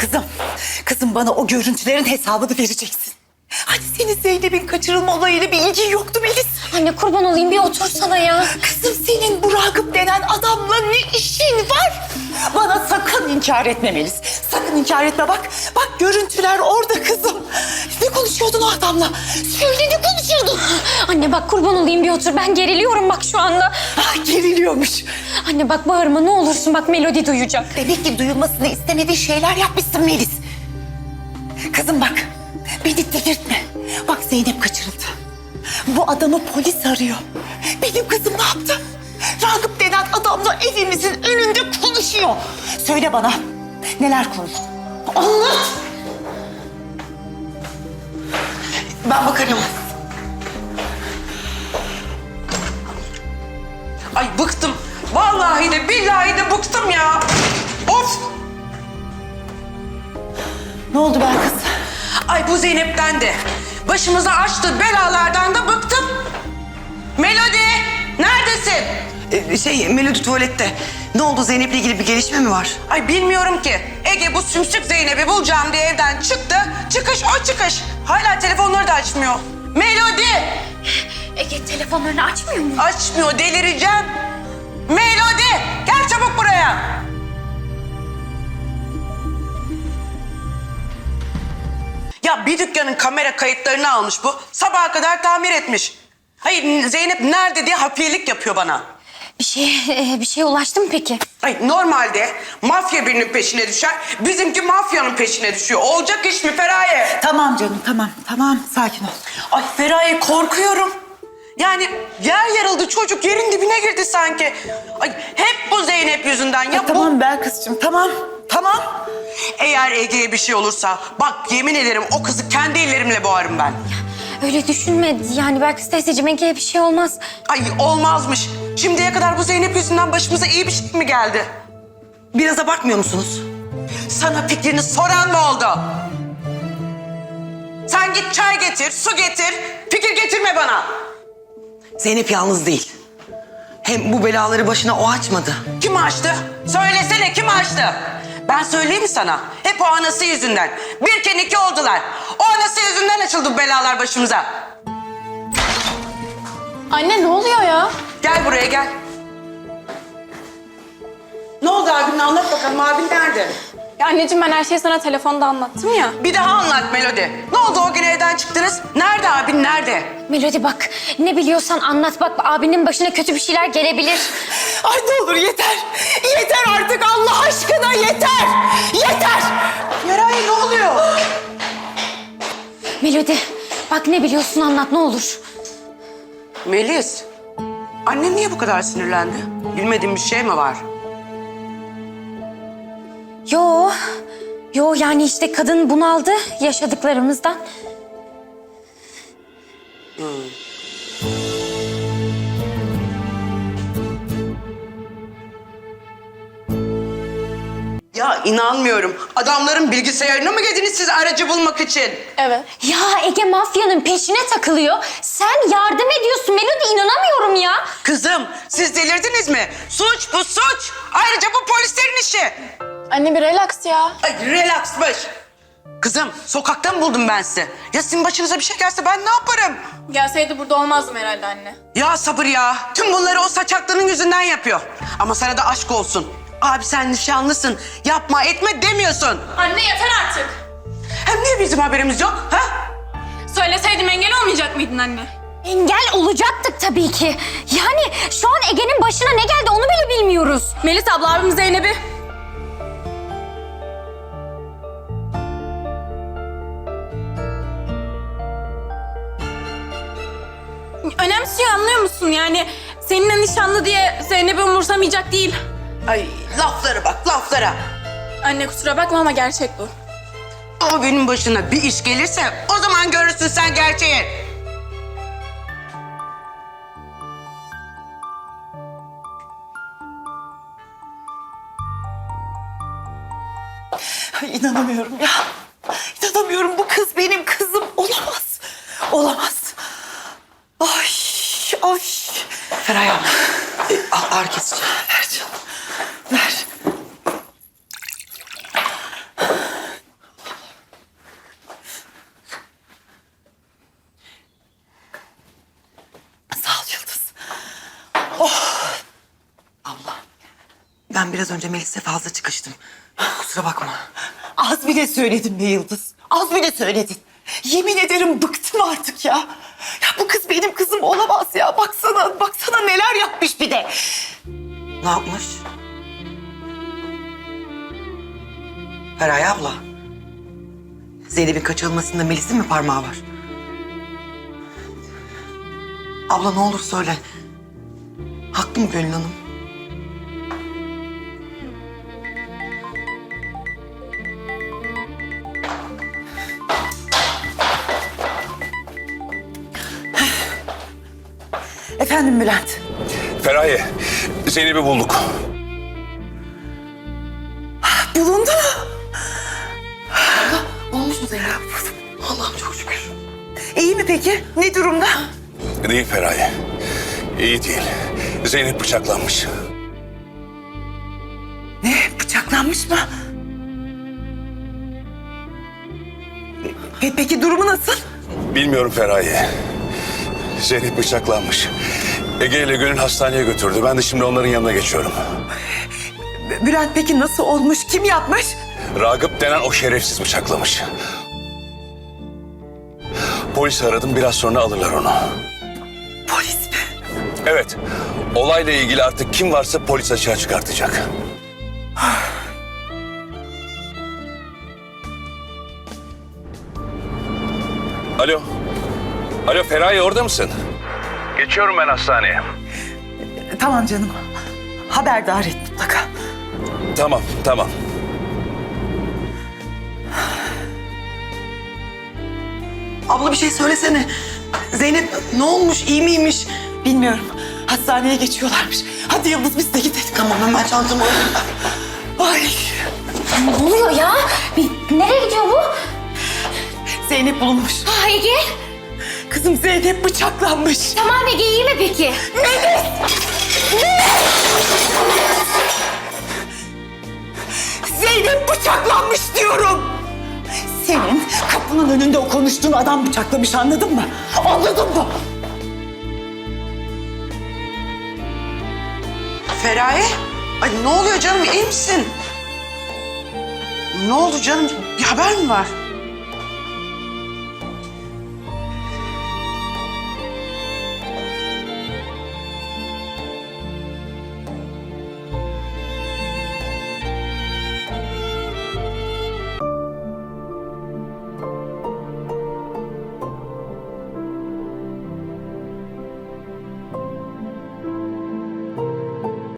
Kızım, kızım bana o görüntülerin hesabını vereceksin. Hani senin Zeynep'in kaçırılma olayıyla bir ilgin yoktu Melis. Anne kurban olayım bir otursana ya. Kızım senin bu Ragıp denen adamla ne işin var? Bana sakın inkar etme Melis. Sakın inkar etme bak. Bak görüntüler orada kızım. Ne konuşuyordun o adamla? Söyle ne konuşuyordun? Anne bak kurban olayım bir otur. Ben geriliyorum bak şu anda. Ah, geriliyormuş. Anne bak bağırma ne olursun bak Melodi duyacak. Demek ki duyulmasını istemediği şeyler yapmışsın Melis. Kızım bak, beni delirtme. Bak Zeynep kaçırıldı. Bu adamı polis arıyor. Benim kızım ne yaptı? Ragıp denen adamla evimizin önünde konuşuyor. Söyle bana, neler konuştu? Anlat! Ben bakarım. Ay bıktım. Vallahi de billahi de bıktım ya. Of! Ne oldu ben kız? Ay bu Zeynep'ten de. Başımıza açtı belalardan da bıktım. Melodi! Ee, şey Melodi tuvalette. Ne oldu Zeynep'le ilgili bir gelişme mi var? Ay bilmiyorum ki. Ege bu sümsük Zeynep'i bulacağım diye evden çıktı. Çıkış o çıkış. Hala telefonları da açmıyor. Melodi! Ege telefonlarını açmıyor mu? Açmıyor delireceğim. Melodi! Gel çabuk buraya. Ya bir dükkanın kamera kayıtlarını almış bu. Sabaha kadar tamir etmiş. Hayır Zeynep nerede diye hafiyelik yapıyor bana. Bir şey e, bir şey ulaştı mı peki? Ay normalde mafya birinin peşine düşer. Bizimki mafyanın peşine düşüyor. Olacak iş mi Feraye? Tamam canım, tamam, tamam. Sakin ol. Ay Feraye korkuyorum. Yani yer yarıldı çocuk yerin dibine girdi sanki. Ay hep bu Zeynep yüzünden ya bu Tamam ben kızcığım, tamam, tamam. Eğer Ege'ye bir şey olursa bak yemin ederim o kızı kendi ellerimle boğarım ben. Öyle düşünme yani belki teyzeciğim Ege'ye bir şey olmaz. Ay olmazmış. Şimdiye kadar bu Zeynep yüzünden başımıza iyi bir şey mi geldi? Biraz abartmıyor musunuz? Sana fikrini soran mı oldu? Sen git çay getir, su getir. Fikir getirme bana. Zeynep yalnız değil. Hem bu belaları başına o açmadı. Kim açtı? Söylesene kim açtı? Ben söyleyeyim sana? Hep o anası yüzünden. Bir kere iki oldular. O anası yüzünden açıldı bu belalar başımıza. Anne ne oluyor ya? Gel buraya gel. Ne oldu abinin anlat bakalım abin nerede? Ya anneciğim ben her şeyi sana telefonda anlattım ya. Bir daha anlat Melodi. Ne oldu o gün evden çıktınız? Nerede abin nerede? Melodi bak ne biliyorsan anlat bak abinin başına kötü bir şeyler gelebilir. Ay ne olur yeter. Yeter artık Allah aşkına yeter. Yeter. Feraye ne oluyor? Melodi bak ne biliyorsun anlat ne olur. Melis. Annen niye bu kadar sinirlendi? Bilmediğin bir şey mi var? Yo yo yani işte kadın bunaldı yaşadıklarımızdan. Ya inanmıyorum. Adamların bilgisayarını mı girdiniz siz aracı bulmak için? Evet. Ya Ege mafyanın peşine takılıyor. Sen yardım ediyorsun Melodi inanamıyorum ya. Kızım siz delirdiniz mi? Suç bu suç. Ayrıca bu polislerin işi. Anne bir relax ya. Ay relaxmış. Kızım sokakta mı buldum ben sizi? Ya sizin başınıza bir şey gelse ben ne yaparım? Gelseydi burada olmazdım herhalde anne. Ya sabır ya. Tüm bunları o saçaklının yüzünden yapıyor. Ama sana da aşk olsun. Abi sen nişanlısın. Yapma etme demiyorsun. Anne yeter artık. Hem niye bizim haberimiz yok? Ha? Söyleseydim engel olmayacak mıydın anne? Engel olacaktık tabii ki. Yani şu an Ege'nin başına ne geldi onu bile bilmiyoruz. Melis abla abim Zeynep'i. Önemsiyor anlıyor musun? Yani seninle nişanlı diye Zeynep'i umursamayacak değil. Ay laflara bak laflara. Anne kusura bakma ama gerçek bu. Ama benim başına bir iş gelirse o zaman görürsün sen gerçeği. Ay, inanamıyorum ya. İnanamıyorum bu kız benim kızım. Olamaz. Olamaz. Ay, ay. Feraye abla. E, al ağrı kesici. Ben biraz önce Melis'e fazla çıkıştım. Kusura bakma. Az bile söyledin be Yıldız. Az bile söyledin. Yemin ederim bıktım artık ya. Ya bu kız benim kızım olamaz ya. Baksana, baksana neler yapmış bir de. Ne yapmış? Feraye abla. Zeynep'in kaçırılmasında Melis'in mi parmağı var? Abla ne olur söyle. Haklı mı Gönül Hanım? Efendim Bülent. Feraye, Zeynep'i bulduk. Bulundu mu? Olmuş mu Zeynep? Allah'ım çok şükür. İyi mi peki? Ne durumda? Değil Feraye. İyi değil. Zeynep bıçaklanmış. Ne? Bıçaklanmış mı? Pe- peki durumu nasıl? Bilmiyorum Feraye. Zeynep bıçaklanmış. Ege ile Gönül hastaneye götürdü. Ben de şimdi onların yanına geçiyorum. Bülent peki nasıl olmuş? Kim yapmış? Ragıp denen o şerefsiz bıçaklamış. Polisi aradım. Biraz sonra alırlar onu. Polis mi? Evet. Olayla ilgili artık kim varsa polis açığa çıkartacak. Alo. Alo Feraye orada mısın? Geçiyorum ben hastaneye. Tamam canım. Haberdar et mutlaka. Tamam, tamam. Abla bir şey söylesene. Zeynep ne olmuş? iyi miymiş? Bilmiyorum. Hastaneye geçiyorlarmış. Hadi Yıldız biz de gidelim. Tamam hemen çantamı alayım. Ay. Ne oluyor ya? Bir, nereye gidiyor bu? Zeynep bulunmuş. Ah, Ege. Kızım Zeynep bıçaklanmış. Tamam Ege iyi mi peki? Zeynep bıçaklanmış diyorum. Senin kapının önünde o konuştuğun adam bıçaklamış anladın mı? Anladın mı? Feraye? Ay ne oluyor canım iyi misin? Ne oldu canım? Bir haber mi var?